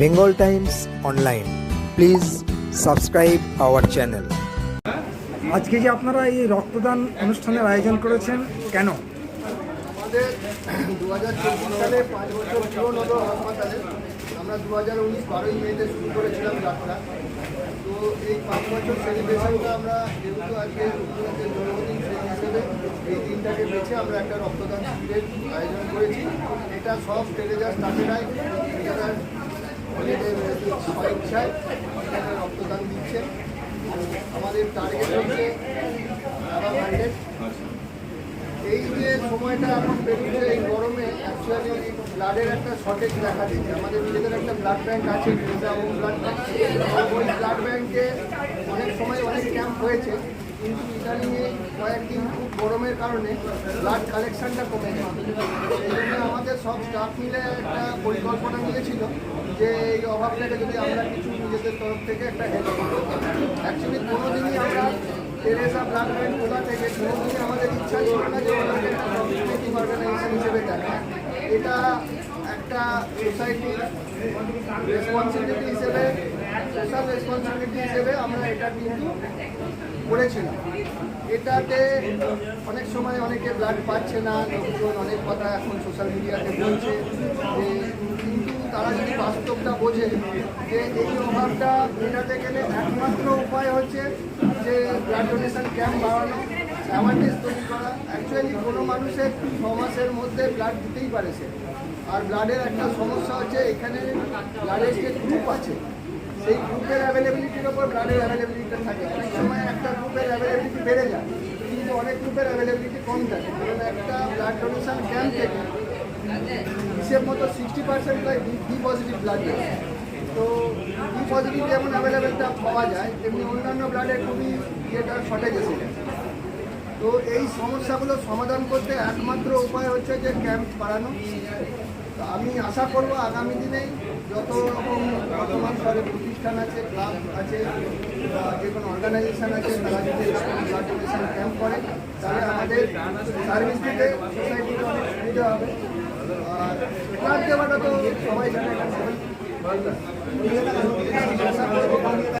Bengal times online please subscribe our channel আজকে যে আপনারা এই রক্তদান অনুষ্ঠানের আয়োজন করেছেন কেন? আমাদের দু হাজার চব্বিশ সালে পাঁচ বছর পূরণ হলো হাসপাতালে আমরা দু হাজার উনিশ বারোই মেতে শুরু করেছিলাম যাত্রা। তো এই পাঁচ বছর সেলিব্রেশনটা আমরা যেহেতু আজকে জন্মদিন সেই হিসেবে এই দিনটাকে বেছে আমরা একটা রক্তদান শিবিরের আয়োজন করেছি। এটা সব টেলেজার স্টাফেরাই স্বইচ্ছায় এখানে রক্তদান দিচ্ছে আমাদের টার্গেট হচ্ছে এই যে সময়টা এখন পেরোচ্ছে এই গরমে অ্যাকচুয়ালি ব্লাডের একটা শর্টেজ দেখা দিচ্ছে আমাদের নিজেদের একটা ব্লাড ব্যাংক আছে হোম ব্লাড ব্যাংক ওই ব্লাড ব্যাংকে অনেক সময় অনেক ক্যাম্প হয়েছে কিন্তু ইদানিং এই কয়েকদিন খুব গরমের কারণে ব্লাড কালেকশনটা কমে গেছে সেই জন্য আমাদের সব স্টাফ মিলে একটা পরিকল্পনা নিয়েছিল যে এই অভাবটাকে যদি আমরা কিছু নিজেদের তরফ থেকে একটা হেল্প করব অ্যাকচুয়ালি কোনোদিনই আমরা টেরেসা ব্লাড ব্যাংক খোলা থেকে, কোনোদিনই আমাদের ইচ্ছা ছিল না যে ওনাকে একটা কমিউনিটি অর্গানাইজেশন হিসেবে দেখা। এটা একটা সোসাইটির রেসপন্সিবিলিটি হিসেবে সোশ্যাল রেসপন্সিবিলিটি হিসেবে আমরা এটা কিন্তু করেছিলাম। এটাতে অনেক সময় অনেকে ব্লাড পাচ্ছে না, লোকজন অনেক কথা এখন সোশ্যাল মিডিয়াতে বলছে যে, কিন্তু তারা যদি বাস্তবটা বোঝে যে এই অভাবটা মেটাতে গেলে একমাত্র উপায় হচ্ছে যে ব্লাড ডোনেশন ক্যাম্প বাড়ানো। অ্যাওয়ারনেস তৈরি করা। অ্যাকচুয়ালি কোনো মানুষের ছ মাসের মধ্যে ব্লাড দিতেই পারে সে। আর ব্লাডের একটা সমস্যা হচ্ছে, এখানে ব্লাডের যে গ্রুপ আছে, সেই গ্রুপের অ্যাভেলেবিলিটির ওপর ব্লাডের অ্যাভেলেবিলিটি থাকে। অনেক সময় একটা গ্রুপের অ্যাভেলেবিলিটি বেড়ে যায়, কিন্তু অনেক গ্রুপের অ্যাভেলেবিলিটি কম থাকে। কারণ একটা ব্লাড ডোনেশন ক্যাম্প থেকে হিসেব মতো সিক্সটি পার্সেন্ট প্রায় বি পজিটিভ ব্লাড দেয় তো বি পজিটিভ যেমন অ্যাভেলেবেলটা পাওয়া যায়, তেমনি অন্যান্য ব্লাডের খুবই ইয়েটা শর্টেজ এসে যায়। তো এই সমস্যাগুলো সমাধান করতে একমাত্র উপায় হচ্ছে যে ক্যাম্প বাড়ানো। আমি আশা করব আগামী দিনে যত রকম বর্তমান স্তরে প্রতিষ্ঠান আছে, ক্লাব আছে যে কোনো অর্গানাইজেশান আছে, তারা যদি ডোনেশন ক্যাম্প করে, তাহলে আমাদের সার্ভিস দিতে সোসাইটির অনেক সুবিধা হবে। আর ব্লাড দেওয়াটা তো সবাই জানে